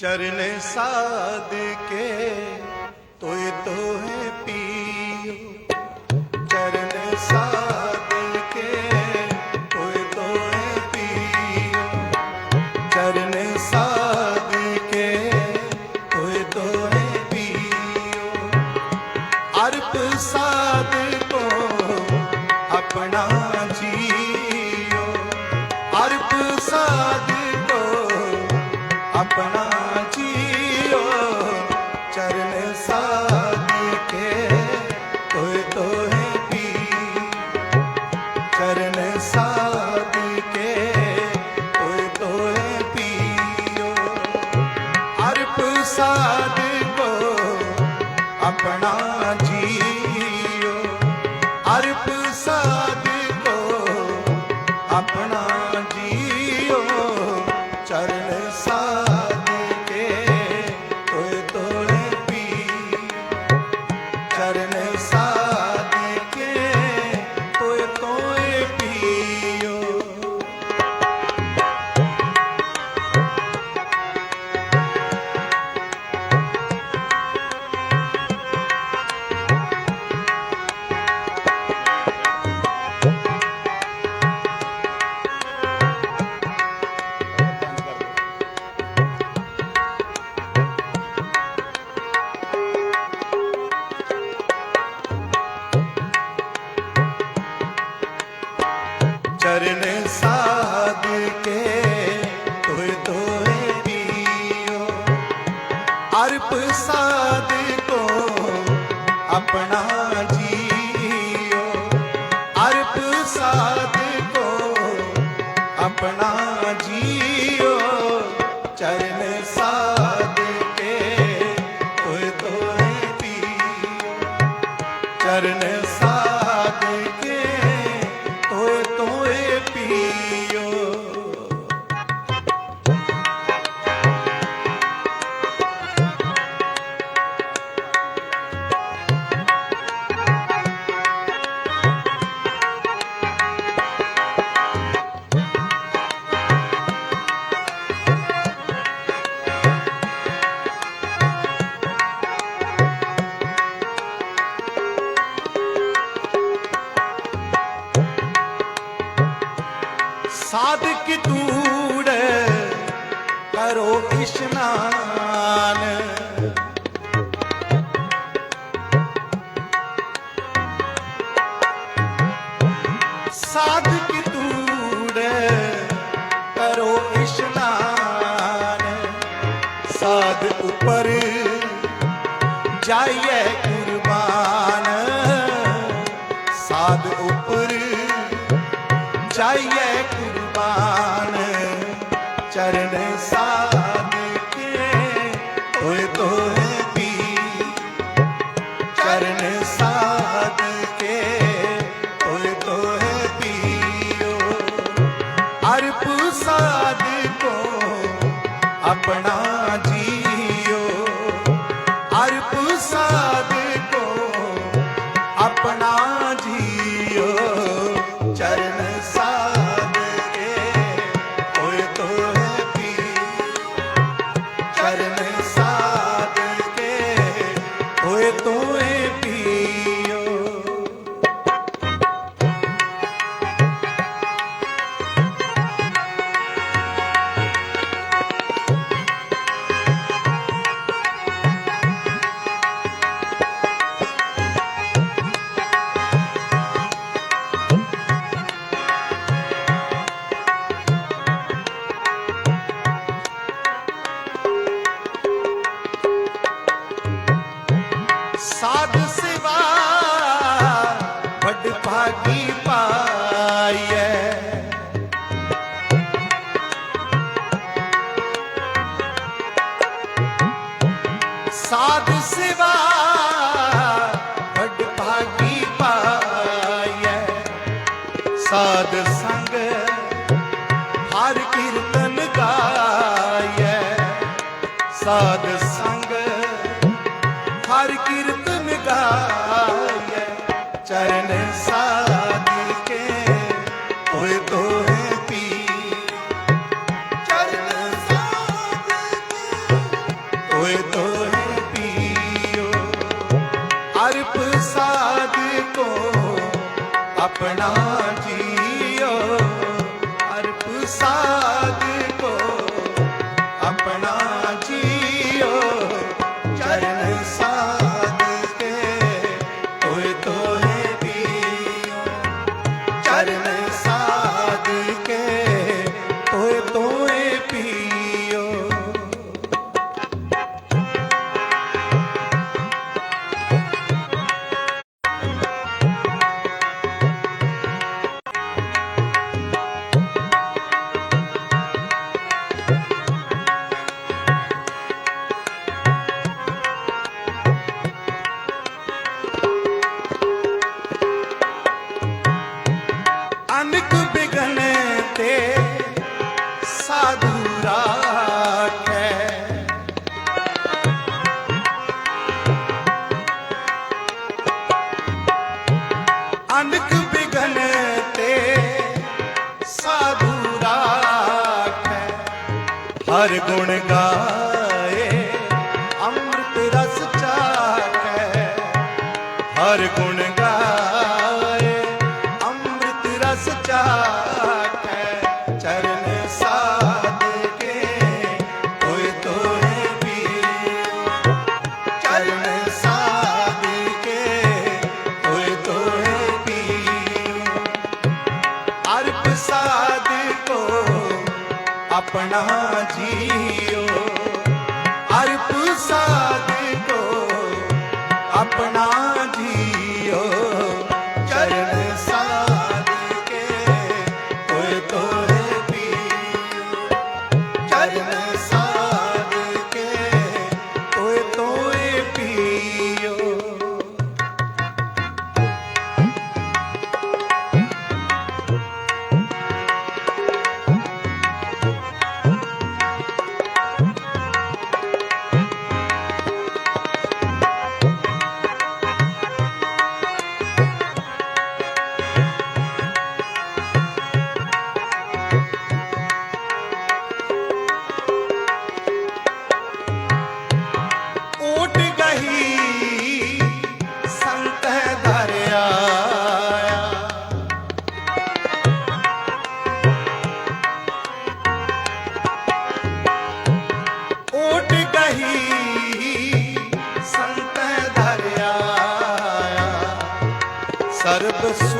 चरण साद के तोय तोहे पी ਹਰ ਪ੍ਰਸਾਦ ਆਪਣਾ ਜੀਓ। ਹਰ ਪ੍ਰਸਾਦ ਆਪਣਾ ਜਾਈਏ ਕੁਰਬਾਨ। ਕੁਰਬਾਨ। ਚਰਨ ਸਾਧ ਕੇ ਚਰਨ ਸਾਧ ਕੇ ਹੋਏ ਪੀਓ ਅਰਪ ਸਾਧ ਆਪਣਾ ਜੀ ਰੰਗ ਹਰ ਸਾਧ ਸੰਗ ਆਪਣਾ sou.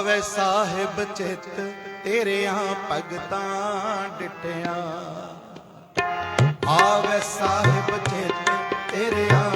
ਆਵੇ ਸਾਹਿਬ ਚਿੱਤ ਤੇਰਿਆਂ ਭਗਤਾਂ ਡਟਿਆਂ। ਆਵੈ ਸਾਹਿਬ ਚਿੱਤ ਤੇਰਿਆਂ